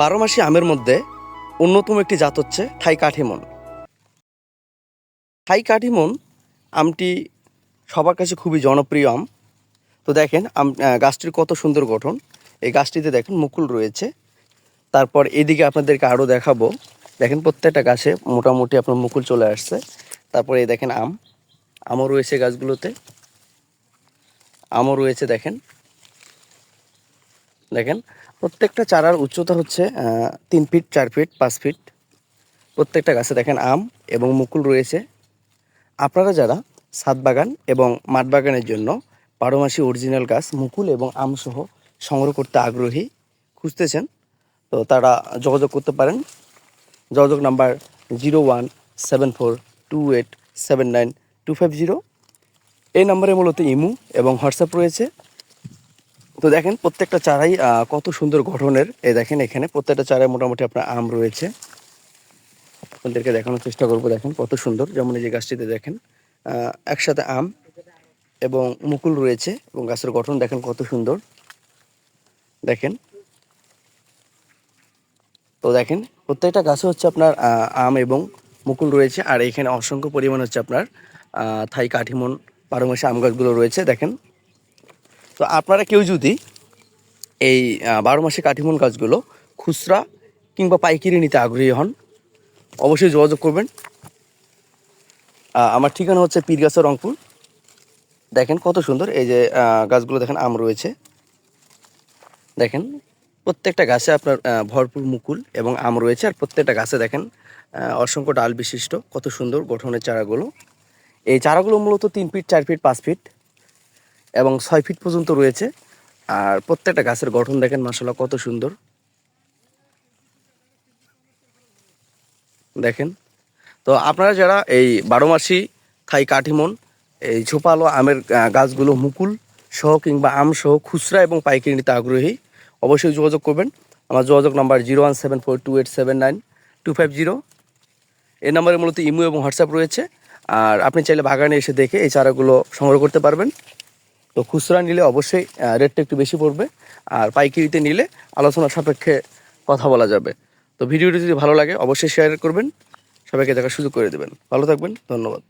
বারো মাসি আমের মধ্যে অন্যতম একটি জাত হচ্ছে থাই কাঠিমন থাই কাঠিমন আমটি সবার কাছে খুবই জনপ্রিয় আম। তো দেখেন, আম গাছটির কত সুন্দর গঠন। এই গাছটিতে দেখেন মুকুল রয়েছে। তারপর এদিকে আপনাদেরকে আরও দেখাবো। দেখেন প্রত্যেকটা গাছে মোটামুটি আপনার মুকুল চলে আসছে। তারপরে এই দেখেন আম। আমও রয়েছে গাছগুলোতে। আমও রয়েছে দেখেন। দেখেন, প্রত্যেকটা চারার উচ্চতা হচ্ছে তিন ফিট, চার ফিট, পাঁচ ফিট। প্রত্যেকটা গাছে দেখেন আম এবং মুকুল রয়েছে। আপনারা যারা ছাদ বাগান এবং মাঠ বাগানের জন্য বারোমাসি অরিজিনাল গাছ, মুকুল এবং আম সহ সংগ্রহ করতে আগ্রহী খুঁজতেছেন, তো তারা যোগাযোগ করতে পারেন। যোগাযোগ number zero one seven four two eight seven nine two five zero. এই নম্বরে মূলত ইমু এবং হোয়াটসঅ্যাপ রয়েছে। তো দেখেন, প্রত্যেকটা চারাই কত সুন্দর গঠনের। এই দেখেন এখানে প্রত্যেকটা চারায় মোটামুটি আপনার আম রয়েছে। আপনাদেরকে দেখানোর চেষ্টা করব, দেখেন কত সুন্দর। যেমন এই যে গাছটিতে দেখেন একসাথে আম এবং মুকুল রয়েছে এবং গাছের গঠন দেখেন কত সুন্দর। দেখেন, তো দেখেন প্রত্যেকটা গাছে হচ্ছে আপনার আম এবং মুকুল রয়েছে। আর এখানে অসংখ্য পরিমাণ হচ্ছে আপনার থাই, কাঠিমন বারো মাসে আম গাছগুলো রয়েছে। দেখেন তো আপনারা কেউ যদি এই বারো মাসে কাঠিমন গাছগুলো খুচরা কিংবা পাইকারি নিতে আগ্রহী হন, অবশ্যই যোগাযোগ করবেন। আমার ঠিকানা হচ্ছে পীরগাছা রংপুর। দেখেন কত সুন্দর এই যে গাছগুলো দেখেন আম রয়েছে। দেখেন প্রত্যেকটা গাছে আপনার ভরপুর মুকুল এবং আম রয়েছে আর প্রত্যেকটা গাছে দেখেন অসংখ্য ডাল বিশিষ্ট, কত সুন্দর গঠনের চারাগুলো। এই চারাগুলো মূলত তিন ফিট, চার ফিট, পাঁচ ফিট। এবং ছয় ফিট পর্যন্ত রয়েছে। আর প্রত্যেকটা গাছের গঠন দেখেন মাসাল্লাহ কত সুন্দর। দেখেন, তো আপনারা যারা এই বারো মাসি থাই কাঠিমন এই ঝোপালো আমের গাছগুলো মুকুল সহ কিংবা আম সহ খুচরা এবং পাইকারি নিতে আগ্রহী, অবশ্যই যোগাযোগ করবেন। আমার যোগাযোগ number zero one seven four two eight seven nine two five zero. এই নাম্বারে মূলত ইমো এবং হোয়াটসঅ্যাপ রয়েছে। আর আপনি চাইলে বাগানে এসে দেখে এই চারাগুলো সংগ্রহ করতে পারবেন। তো খুচরা নিলে অবশ্যই রেটটা একটু বেশি পড়বে, আর পাইকারিতে নিলে আলোচনা সাপেক্ষে কথা বলা যাবে। তো ভিডিওটি যদি ভালো লাগে, অবশ্যই শেয়ার করবেন, সবাইকে দেখার সুযোগ করে দেবেন। ভালো থাকবেন, ধন্যবাদ।